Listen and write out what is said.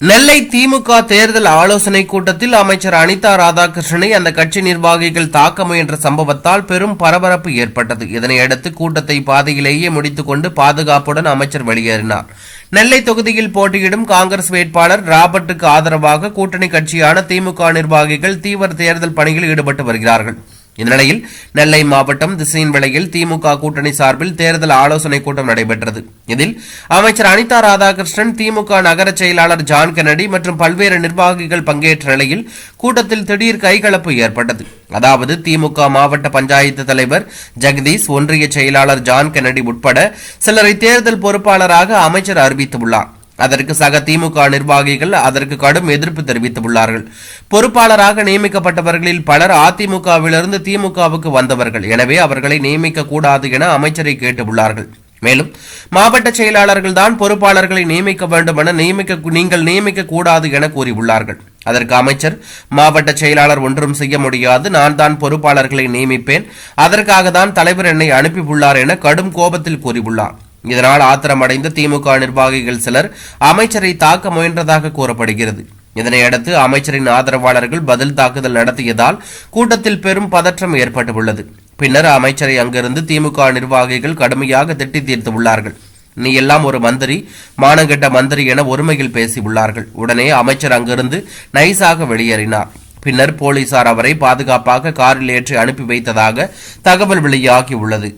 நெல்லை திமுக தேர்தல் ஆலோசனை கூட்டத்தில் அமைச்சர் அனிதா ராதாகிருஷ்ணனை அந்த கட்சி நிர்வாகிகள் தாக்க முயன்ற சம்பவத்தால் பெரும் பரபரப்பு ஏற்பட்டது. இதனையடுத்து கூட்டத்தை பாதையிலேயே முடித்துக்கொண்டு பாதுகாப்புடன் அமைச்சர் வெளியேறினார். நெல்லை தொகுதியில் போட்டியிடும் காங்கிரஸ் வேட்பாளர் ராபர்ட்டுக்கு ஆதரவாக கூட்டணி கட்சியான திமுக நிர்வாகிகள் தீவிர தேர்தல் பணியில் ஈடுபட்டு வருகிறார்கள். இந்நிலையில் நெல்லை மாவட்டம் திசையின் விலையில் திமுக கூட்டணி சார்பில் தேர்தல் ஆலோசனைக் கூட்டம் நடைபெற்றது. இதில் அமைச்சர் அனிதா ராதாகிருஷ்ணன் திமுக நகர செயலாளர் ஜான் கென்னடி மற்றும் பல்வேறு நிர்வாகிகள் பங்கேற்ற நிலையில் கூட்டத்தில் திடீர் கைகலப்பு ஏற்பட்டது. அதாவது திமுக மாவட்ட பஞ்சாயத்து தலைவர் ஜெகதீஷ் ஒன்றிய செயலாளர் ஜான் கென்னடி உட்பட சிலரை தேர்தல் பொறுப்பாளராக அமைச்சர் அறிவித்துள்ளார். அதற்கு சக திமுக நிர்வாகிகள் அதற்கு கடும் எதிர்ப்பு தெரிவித்துள்ளார்கள். பொறுப்பாளராக நியமிக்கப்பட்டவர்களில் பலர் அதிமுகவிலிருந்து திமுகவுக்கு வந்தவர்கள். எனவே அவர்களை நியமிக்க கூடாது என அமைச்சரை கேட்டுள்ளார்கள். மேலும் மாவட்ட செயலாளர்கள் தான் பொறுப்பாளர்களை நியமிக்க வேண்டும் என நியமிக்க நீங்கள் நியமிக்க கூடாது என கூறியுள்ளார்கள். அதற்கு அமைச்சர் மாவட்ட செயலாளர் ஒன்றும் செய்ய முடியாது. நான் தான் பொறுப்பாளர்களை நியமிப்பேன். அதற்காக தான் தலைவர் என்னை அனுப்பியுள்ளார் என கடும் கோபத்தில் கூறியுள்ளார். இதனால் ஆத்திரமடைந்த திமுக நிர்வாகிகள் சிலர் அமைச்சரை தாக்க முயன்றதாக கூறப்படுகிறது. இதனையடுத்து அமைச்சரின் ஆதரவாளர்கள் பதில் தாக்குதல் நடத்தியதால் கூட்டத்தில் பெரும் பதற்றம் ஏற்பட்டுள்ளது. பின்னர் அமைச்சரை அங்கிருந்து திமுக நிர்வாகிகள் கடுமையாக திட்டி தீர்த்து உள்ளார்கள். நீ எல்லாம் ஒரு மந்திரி மானங்கெட்ட மந்திரி என ஒருமையில் பேசியுள்ளார்கள் உடனே அமைச்சர் அங்கிருந்து நைஸாக வெளியேறினார். பின்னர் போலீசார் அவரை பாதுகாப்பாக காரில் ஏற்றி அனுப்பி வைத்ததாக தகவல் வெளியாகியுள்ளது